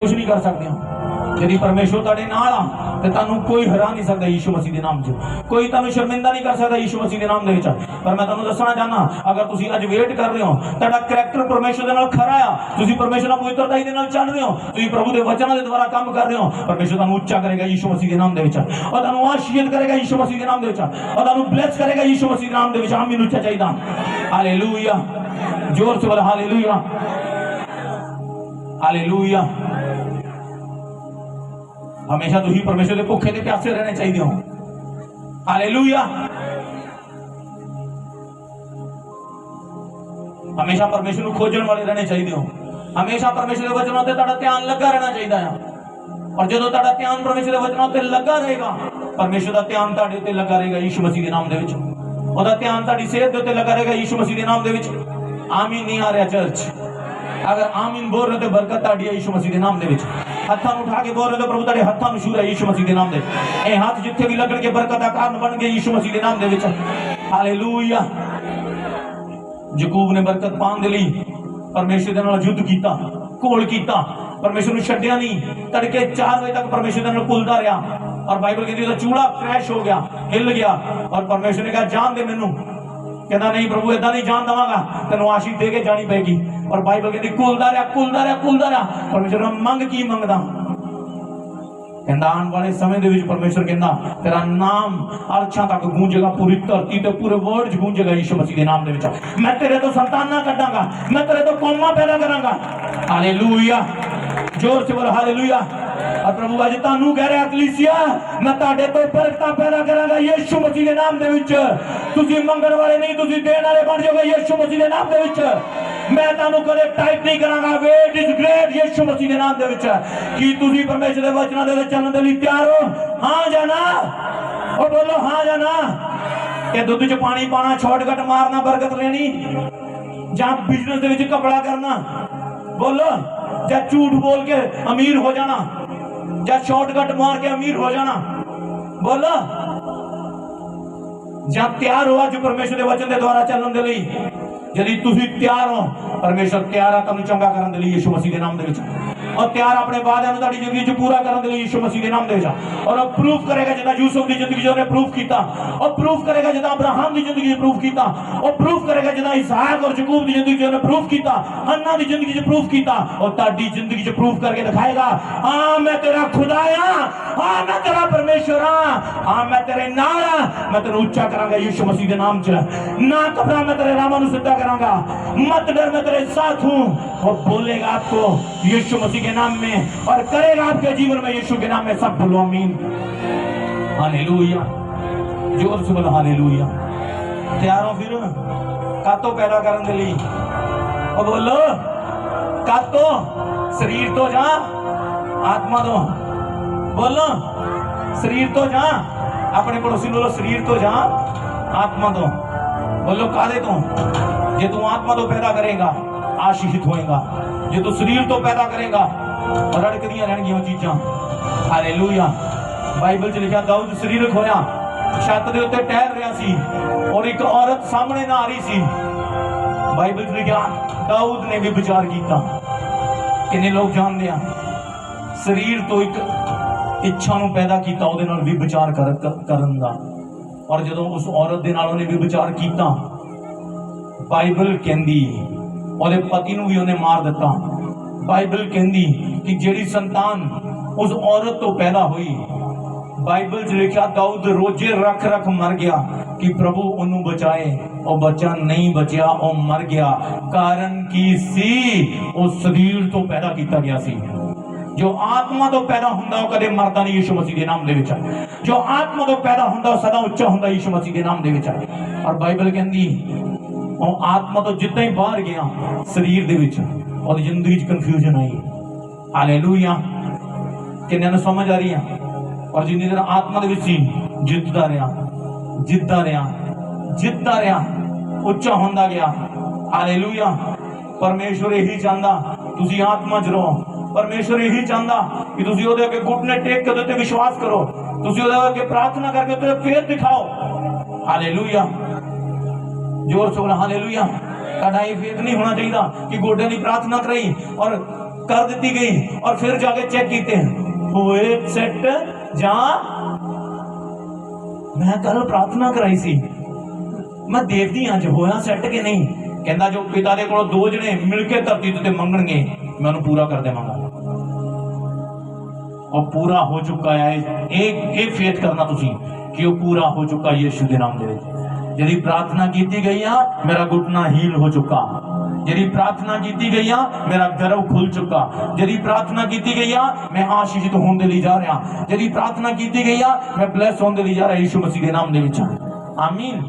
ਕੁਝ ਨਹੀਂ ਕਰ ਸਕਦੇ ਹੋ। ਯਦੀ ਪਰਮੇਸ਼ਵਰ ਤੁਹਾਡੇ ਨਾਲ ਆ, ਤੇ ਤੁਹਾਨੂੰ ਕੋਈ ਹਰਾ ਨਹੀਂ ਸਕਦਾ ਯੀਸ਼ੂ ਮਸੀਹ ਦੇ ਨਾਮ 'ਚ। ਕੋਈ ਤੁਹਾਨੂੰ ਸ਼ਰਮਿੰਦਾ ਨਹੀਂ ਕਰ ਸਕਦਾ ਯੀਸ਼ੂ ਮਸੀਹ ਦੇ ਨਾਮ ਦੇ ਵਿੱਚ। ਪਰ ਮੈਂ ਤੁਹਾਨੂੰ ਦੱਸਣਾ ਚਾਹਨਾ ਅਗਰ ਤੁਸੀਂ ਅੱਜ ਵੇਟ ਕਰ ਰਹੇ ਹੋ, ਤੁਹਾਡਾ ਕਰੈਕਟਰ ਪਰਮੇਸ਼ਵਰ ਦੇ ਨਾਲ ਖਰਾ ਆ। ਤੁਸੀਂ ਪਰਮੇਸ਼ਵਰ ਨਾਲ ਪਵਿੱਤਰਤਾ ਦੇ ਨਾਲ ਚੱਲ ਰਹੇ ਹੋ। ਤੁਸੀਂ ਪ੍ਰਭੂ ਦੇ ਵਚਨਾਂ ਦੇ ਦੁਆਰਾ ਕੰਮ ਕਰ ਰਹੇ ਹੋ। ਪਰਮੇਸ਼ਵਰ ਤੁਹਾਨੂੰ ਉੱਚਾ ਕਰੇਗਾ ਯੀਸ਼ੂ ਮਸੀਹ ਦੇ ਨਾਮ ਦੇ ਵਿੱਚ। ਔਰ ਤੁਹਾਨੂੰ ਆਸ਼ੀਰਵਾਦ ਕਰੇਗਾ ਯੀਸ਼ੂ ਮਸੀਹ ਦੇ ਨਾਮ ਦੇ ਵਿੱਚ। ਔਰ ਤੁਹਾਨੂੰ ਬਲੈਸ ਕਰੇਗਾ ਯੀਸ਼ੂ ਮਸੀਹ ਦੇ ਨਾਮ ਦੇ ਵਿੱਚ। ਆਮੀਨ ਉੱਚਾ ਚਾਹੀਦਾ। ਹਾਲੇਲੂਇਆ ਜ਼ੋਰ ਸੇ ਬੋਲ ਹਾਲੇਲੂਇਆ ਹਾਲੇਲੂਇਆ ਹਮੇਸ਼ਾ ਤੁਸੀਂ ਪਰਮੇਸ਼ਰ ਦੇ ਭੁੱਖੇ ਤੇ ਪਿਆਸੇ ਰਹਿਣੇ ਚਾਹੀਦੇ ਹੋ। ਹਾਲੇਲੂਇਆ ਹਮੇਸ਼ਾ ਪਰਮੇਸ਼ਰ ਨੂੰ ਖੋਜਣ ਵਾਲੇ ਰਹਿਣੇ ਚਾਹੀਦੇ ਹੋ। ਹਮੇਸ਼ਾ ਪਰਮੇਸ਼ਰ ਦੇ ਵਚਨਾਂ ਤੇ ਤੁਹਾਡਾ ਧਿਆਨ ਲੱਗਾ ਰਹਿਣਾ ਚਾਹੀਦਾ ਆ। ਔਰ ਜਦੋਂ ਤੁਹਾਡਾ ਧਿਆਨ ਪਰਮੇਸ਼ਰ ਦੇ ਵਚਨਾਂ ਤੇ ਲੱਗਾ ਰਹੇਗਾ, ਪਰਮੇਸ਼ਰ ਦਾ ਧਿਆਨ ਤੁਹਾਡੇ ਉੱਤੇ ਲੱਗਾ ਰਹੇਗਾ ਯੀਸ਼ੂ ਮਸੀਹ ਦੇ ਨਾਮ ਦੇ ਵਿੱਚ। ਉਹਦਾ ਧਿਆਨ ਤੁਹਾਡੀ ਸਿਹਤ ਦੇ ਉੱਤੇ ਲੱਗਾ ਰਹੇਗਾ ਯੀਸ਼ੂ ਮਸੀਹ ਦੇ ਨਾਮ ਦੇ ਵਿੱਚ। ਆਮੀਨ ਨਹੀਂ ਆ ਰਿਹਾ ਚਰਚ। ਅਗਰ ਆਮੀਨ ਬੋਲ ਰਹੇ ਤੇ ਬਰਕਤ ਤੁਹਾਡੀ ਹੈ ਯੀਸ਼ੂ ਮਸੀਹ ਦੇ ਨਾਮ ਦੇ ਵਿੱਚ। ਹੱਥਾਂ ਨੂੰ ਉਠਾ ਕੇ ਬੋਲ ਰਹੇ ਪ੍ਰਭੂ, ਤੁਹਾਡੇ ਹੱਥਾਂ ਨੂੰ ਛੂ ਰਿਹਾ ਮਸੀਹ ਦੇ ਨਾਮ ਦੇ। ਇਹ ਹੱਥ ਜਿੱਥੇ ਵੀ ਲੱਗਣਗੇ, ਬਰਕਤ ਦਾ ਕਾਰਨ ਬਣ ਗਏ ਯੀਸ਼ੂ ਮਸੀਹ ਦੇ ਨਾਮ ਦੇ ਵਿੱਚ। ਹਾਲੇਲੂਇਆ ਯਕੂਬ ਨੇ ਬਰਕਤ ਪਾਉਣ ਦੇ ਲਈ ਪਰਮੇਸ਼ਰ ਦੇ ਨਾਲ ਯੁੱਧ ਕੀਤਾ, ਘੋਲ ਕੀਤਾ। ਪਰਮੇਸ਼ਰ ਨੂੰ ਛੱਡਿਆ ਨਹੀਂ। ਤੜਕੇ 4 ਵਜੇ ਤੱਕ ਪਰਮੇਸ਼ਰ ਦੇ ਨਾਲ ਕੁਲਦਾ ਰਿਹਾ। ਔਰ ਬਾਈਬਲ ਕਹਿੰਦੀ ਉਹਦਾ ਚੂੜਾ ਕ੍ਰੈਸ਼ ਹੋ ਗਿਆ, ਹਿੱਲ ਗਿਆ। ਔਰ ਪਰਮੇਸ਼ਰ ਨੇ ਕਿਹਾ, ਜਾਣ ਦੇ ਮੈਨੂੰ। ਕਹਿੰਦਾ, ਨਹੀਂ ਪ੍ਰਭੂ ਇਦਾਂ ਨਹੀਂ ਜਾਣ ਦਵਾਂਗਾ। ਤੈਨੂੰ ਆਸ਼ੀਸ਼ ਦੇ ਕੇ ਜਾਣੀ ਪਏਗੀ। ਔਰ ਬਾਈਬਲ ਕਹਿੰਦੀ ਕੁਲਦਾ ਰਿਹਾ ਕੁਲਦਾ ਰਿਹਾ ਕੁਲਦਾ ਰਿਹਾ। ਪਰਮੇਸ਼ਰ ਮੰਗ ਕੀ ਮੰਗਦਾ? ਕਹਿੰਦਾ, ਆਉਣ ਵਾਲੇ ਸਮੇਂ ਦੇ ਵਿੱਚ ਪਰਮੇਸ਼ਰ ਕਹਿੰਦਾ, ਤੇਰਾ ਨਾਮ ਅਰਸ਼ਾਂ ਤੱਕ ਗੂੰਜੇਗਾ, ਪੂਰੀ ਧਰਤੀ ਤੇ ਪੂਰੇ ਵਰਲਡ 'ਚ ਗੂੰਜੇਗਾ ਯੀਸ਼ੂ ਮਸੀਹ ਦੇ ਨਾਮ ਦੇ ਵਿੱਚ। ਮੈਂ ਤੇਰੇ ਤੋਂ ਸੰਤਾਨਾਂ ਕੱਢਾਂਗਾ, ਮੈਂ ਤੇਰੇ ਤੋਂ ਕੌਮਾਂ ਪੈਦਾ ਕਰਾਂਗਾ। ਹਾਲੇਲੂਇਆ ਜ਼ੋਰ ਸੇ ਬੋਲ ਹਾਲੇਲੂਇਆ ਔਰ ਪ੍ਰਭੂ ਅੱਜ ਤੁਹਾਨੂੰ ਕਹਿ ਰਿਹਾ ਕਲੀਸਿਆ, ਮੈਂ ਤੁਹਾਡੇ ਤੋਂ ਬਰਕਤਾਂ ਪੈਦਾ ਕਰਾਂਗਾ ਯੀਸ਼ੂ ਮਸੀਹ ਦੇ ਨਾਮ ਦੇ ਵਿੱਚ। ਤੁਸੀਂ ਮੰਗਣ ਵਾਲੇ ਨਹੀਂ, ਤੁਸੀਂ ਦੇਣ ਵਾਲੇ ਬਣ ਜਾਓਗੇ ਯੀਸ਼ੂ ਮਸੀਹ ਦੇ ਨਾਮ ਦੇ ਵਿੱਚ। ਮੈਂ ਤੁਹਾਨੂੰ ਕਦੇ ਟਾਈਪ ਨਹੀਂ ਕਰਾਂਗਾ ਵੇਟ ਇਜ਼ ਗ੍ਰੇਟ ਯੀਸ਼ੂ ਮਸੀਹ ਦੇ ਨਾਮ ਦੇ ਵਿੱਚ। ਕੀ ਤੁਸੀਂ ਪਰਮੇਸ਼ਰ ਦੇ ਵਚਨਾਂ ਦੇ ਚੱਲਣ ਦੇ ਲਈ ਤਿਆਰ ਹੋ? ਹਾਂ ਜਾਂ ਨਾ? ਉਹ ਬੋਲੋ, ਹਾਂ ਜਾਂ ਨਾ? ਇਹ ਦੁੱਧ 'ਚ ਪਾਣੀ ਪਾਣਾ ਸ਼ਾਰਟਕਟ ਮਾਰਨਾ, ਬਰਕਤ ਲੈਣੀ, ਜਾਂ ਬਿਜ਼ਨਸ ਦੇ ਵਿੱਚ ਕਪੜਾ ਕਰਨਾ? ਬੋਲੋ, ਜਾਂ ਝੂਠ ਬੋਲ ਕੇ ਅਮੀਰ ਹੋ ਜਾਣਾ? ਜਾਂ ਸ਼ਾਰਟਕਟ ਮਾਰ ਕੇ ਅਮੀਰ ਹੋ ਜਾਣਾ। ਬੋਲੋ। ਜਾਂ ਤਿਆਰ ਹੋ ਅੱਜ ਪਰਮੇਸ਼ਰ ਦੇ ਵਚਨ ਦੇ ਦੁਆਰਾ ਚੱਲਣ ਦੇ ਲਈ। ਜਦੀ ਤੁਸੀਂ ਤਿਆਰ ਹੋ, ਪਰਮੇਸ਼ਰ ਤਿਆਰ ਆ ਤੁਹਾਨੂੰ ਚੰਗਾ ਕਰਨ ਦੇ ਲਈ ਯਿਸੂ ਮਸੀਹ ਦੇ ਨਾਮ ਦੇ ਵਿੱਚ। ਔਰ ਤਿਆਰ ਆਪਣੇ ਵਾਅਦਿਆਂ ਨੂੰ ਤੁਹਾਡੀ ਜ਼ਿੰਦਗੀ 'ਚ ਪੂਰਾ ਕਰਨ ਦੇ ਲਈ ਯਿਸੂ ਮਸੀਹ ਦੇ ਨਾਮ ਦੇ ਵਿੱਚ ਔਰ ਉਹ ਪ੍ਰੂਫ ਕਰੇਗਾ ਜਿੱਦਾਂ ਯੂਸਫ ਦੀ ਜ਼ਿੰਦਗੀ 'ਚ ਉਹਨੇ ਪ੍ਰੂਫ ਕੀਤਾ ਉਹ ਪ੍ਰੂਫ ਕਰੇਗਾ ਜਿੱਦਾਂ ਅਬਰਾਹਮ ਦੀ ਜ਼ਿੰਦਗੀ 'ਚ ਪ੍ਰੂਫ ਕੀਤਾ ਉਹ ਪ੍ਰੂਫ ਕਰੇਗਾ ਜਿੱਦਾਂ ਇਸਾਕ ਔਰ ਯਾਕੂਬ ਦੀ ਜ਼ਿੰਦਗੀ 'ਚ ਉਹਨੇ ਪ੍ਰੂਫ ਕੀਤਾ ਹੰਨਾ ਦੀ ਜ਼ਿੰਦਗੀ 'ਚ ਪ੍ਰੂਫ ਕੀਤਾ ਔਰ ਤੁਹਾਡੀ ਜ਼ਿੰਦਗੀ 'ਚ ਪ੍ਰੂਫ ਕਰਕੇ ਦਿਖਾਏਗਾ ਹਾਂ ਮੈਂ ਤੇਰਾ ਖੁਦਾ ਆ ਹਾਂ ਮੈਂ ਤੇਰਾ ਪਰਮੇਸ਼ਰ ਆ ਹਾਂ ਮੈਂ ਤੇਰੇ ਨਾਲ ਆ ਮੈਂ ਤੈਨੂੰ ਉੱਚਾ ਕਰਾਂਗਾ ਯਿਸੂ ਮਸੀਹ ਦੇ ਨਾਮ 'ਚ ना घबरा मैं तेरे रामा ਨੂੰ ਸਿੱਧਾ ਕਰਾਂਗਾ मत डर मैं तेरे साथ हूं और बोलेगा आपको यीशु मसीह मसीह के नाम में और करेगा आपके जीवन में यीशु के नाम में सब बोलो अमीन हालेलुया। ज़ोर से बोलो हालेलुया। तैयार हो फिर? कातो पैदा करने के लिए। और बोलो, कातो, शरीर तो जा, आत्मा तो। बोलो, शरीर तो जा, अपने पड़ोसी बोलो, शरीर तो जा, आत्मा तो। बोलो कादे तो। ये तू आत्मा तो पैदा करेगा, आशीषित होएगा। ਜੇ ਤੂੰ ਸਰੀਰ ਤੋਂ ਪੈਦਾ ਕਰੇਗਾ, ਰੜਕਦੀਆਂ ਰਹਿਣਗੀਆਂ ਉਹ ਚੀਜ਼ਾਂ। ਹਾਲੇਲੂਇਆ ਬਾਈਬਲ 'ਚ ਲਿਖਿਆ, ਦਾਊਦ ਸਰੀਰਕ ਹੋਇਆ ਛੱਤ ਦੇ ਉੱਤੇ ਟਹਿਲ ਰਿਹਾ ਸੀ ਔਰ ਇੱਕ ਔਰਤ ਸਾਹਮਣੇ ਨਾ ਆ ਰਹੀ ਸੀ। ਬਾਈਬਲ 'ਚ ਲਿਖਿਆ, ਦਾਊਦ ਨੇ ਵੀ ਵਿਚਾਰ ਕੀਤਾ। ਕਿੰਨੇ ਲੋਕ ਜਾਣਦੇ ਆ, ਸਰੀਰ ਤੋਂ ਇੱਕ ਇੱਛਾ ਨੂੰ ਪੈਦਾ ਕੀਤਾ, ਉਹਦੇ ਨਾਲ ਵੀ ਵਿਚਾਰ ਕਰ- ਕਰਨ ਦਾ। ਔਰ ਜਦੋਂ ਉਸ ਔਰਤ ਦੇ ਨਾਲ ਉਹਨੇ ਵੀ ਵਿਚਾਰ ਕੀਤਾ ਬਾਈਬਲ ਕਹਿੰਦੀ ਉਹਦੇ ਪਤੀ ਨੂੰ ਵੀ ਉਹਨੇ ਮਾਰ ਦਿੱਤਾ। ਬਾਈਬਲ ਕਹਿੰਦੀ ਕਿ ਜਿਹੜੀ ਸੰਤਾਨ ਉਸ ਔਰਤ ਤੋਂ ਪੈਦਾ ਹੋਈ, ਬਾਈਬਲ 'ਚ ਲਿਖਿਆ ਦਾਊਦ ਰੋਜੇ ਰੱਖ ਰੱਖ ਮਰ ਗਿਆ ਕਿ ਪ੍ਰਭੂ ਉਹਨੂੰ ਬਚਾਏ। ਉਹ ਬੱਚਾ ਨਹੀਂ ਬਚਿਆ, ਉਹ ਮਰ ਗਿਆ। ਕਾਰਨ ਕੀ ਸੀ? ਉਹ ਸਰੀਰ ਤੋਂ ਪੈਦਾ ਕੀਤਾ ਗਿਆ ਸੀ। ਜੋ ਆਤਮਾ ਤੋਂ ਪੈਦਾ ਹੁੰਦਾ, ਉਹ ਕਦੇ ਮਰਦਾ ਨਹੀਂ ਯਿਸੂ ਮਸੀਹ ਦੇ ਨਾਮ ਦੇ ਵਿੱਚ। ਜੋ ਆਤਮਾ ਤੋਂ ਪੈਦਾ ਹੁੰਦਾ, ਉਹ ਸਦਾ ਉੱਚਾ ਹੁੰਦਾ ਯਿਸੂ ਮਸੀਹ ਦੇ ਨਾਮ ਦੇ ਵਿੱਚ। ਔਰ ਬਾਈਬਲ ਕਹਿੰਦੀ ਉਹ ਆਤਮਾ ਤੋਂ ਜਿੱਦਾਂ ਹੀ ਬਾਹਰ ਗਿਆ, ਸਰੀਰ ਦੇ ਵਿੱਚ, ਉਹਦੀ ਜ਼ਿੰਦਗੀ 'ਚ ਕਨਫਿਊਜ਼ਨ ਆਈ। ਹਾਲੇਲੂਇਆ ਕਿੰਨਿਆਂ ਨੂੰ ਸਮਝ ਆ ਰਹੀ ਆ? ਔਰ ਜਿੰਨੀ ਦੇਰ ਆਤਮਾ ਦੇ ਵਿੱਚ ਸੀ, ਜਿੱਤਦਾ ਰਿਹਾ ਜਿੱਤਦਾ ਰਿਹਾ ਜਿੱਤਦਾ ਰਿਹਾ, ਉੱਚਾ ਹੁੰਦਾ ਗਿਆ। ਹਾਲੇਲੂਇਆ ਪਰਮੇਸ਼ਵਰ ਇਹੀ ਚਾਹੁੰਦਾ, ਤੁਸੀਂ ਆਤਮਾ 'ਚ ਰਹੋ। ਪਰਮੇਸ਼ਵਰ ਇਹੀ ਚਾਹੁੰਦਾ ਕਿ ਤੁਸੀਂ ਉਹਦੇ ਅੱਗੇ ਘੁਟਨੇ ਟੇਕ ਕੇ ਉਹਦੇ ਤੇ ਵਿਸ਼ਵਾਸ ਕਰੋ। ਤੁਸੀਂ ਉਹਦੇ ਅੱਗੇ ਪ੍ਰਾਰਥਨਾ ਕਰਕੇ ਉਹਦੇ ਫੇਰ ਦਿਖਾਓ। ਹਾਲੇਲੂਇਆ ਜ਼ੋਰ ਸੇ ਬੋਲ ਹਾਲੇਲੂਇਆ ਤੁਹਾਡਾ ਇਹ ਫੇਥ ਨਹੀਂ ਹੋਣਾ ਚਾਹੀਦਾ ਕਿ ਗੋਡਿਆਂ ਦੀ ਪ੍ਰਾਰਥਨਾ ਕਰਾਈ ਔਰ ਕਰ ਦਿੱਤੀ ਗਈ ਔਰ ਫਿਰ ਜਾ ਕੇ ਹੋਏ ਸੈੱਟ ਜਾਂ ਮੈਂ ਕੱਲ ਪ੍ਰਾਰਥਨਾ ਕਰਾਈ ਸੀ। ਮੈਂ ਦੇਖਦੀ ਹਾਂ ਜੋ ਹੋਇਆ ਸੈੱਟ ਕਿ ਨਹੀਂ। ਕਹਿੰਦਾ ਜੋ ਪਿਤਾ ਦੇ ਕੋਲੋਂ ਦੋ ਜਣੇ ਮਿਲ ਕੇ ਧਰਤੀ ਤੇ ਮੰਗਣਗੇ, ਮੈਂ ਉਹਨੂੰ ਪੂਰਾ ਕਰ ਦੇਵਾਂਗਾ। ਉਹ ਪੂਰਾ ਹੋ ਚੁੱਕਾ ਹੈ। ਇਹ ਇਹ ਫੇਥ ਕਰਨਾ ਤੁਸੀਂ ਕਿ ਉਹ ਪੂਰਾ ਹੋ ਚੁੱਕਾ ਯੀਸ਼ੂ ਦੇ ਨਾਮ ਦੇ ਵਿੱਚ। ਜਿਹੜੀ ਪ੍ਰਾਰਥਨਾ ਕੀਤੀ ਗਈ ਆ ਮੇਰਾ ਘੁਟਨਾ ਹੀਲ ਹੋ ਚੁੱਕਾ ਜਿਹੜੀ ਪ੍ਰਾਰਥਨਾ ਕੀਤੀ ਗਈ ਆ ਮੇਰਾ ਗਰਵ ਖੁੱਲ ਚੁੱਕਾ ਜਿਹੜੀ ਪ੍ਰਾਰਥਨਾ ਕੀਤੀ ਗਈ ਆ ਮੈਂ ਆਸ਼ੀਸ਼ਿਤ ਹੋਣ ਦੇ ਲਈ ਜਾ ਰਿਹਾ ਜਿਹੜੀ ਪ੍ਰਾਰਥਨਾ ਕੀਤੀ ਗਈ ਆ ਮੈਂ ਬਲੈਸ ਹੋਣ ਦੇ ਲਈ ਜਾ ਰਿਹਾ ਯੀਸ਼ੂ ਮਸੀਹ ਦੇ ਨਾਮ ਦੇ ਵਿੱਚ ਆਮੀਨ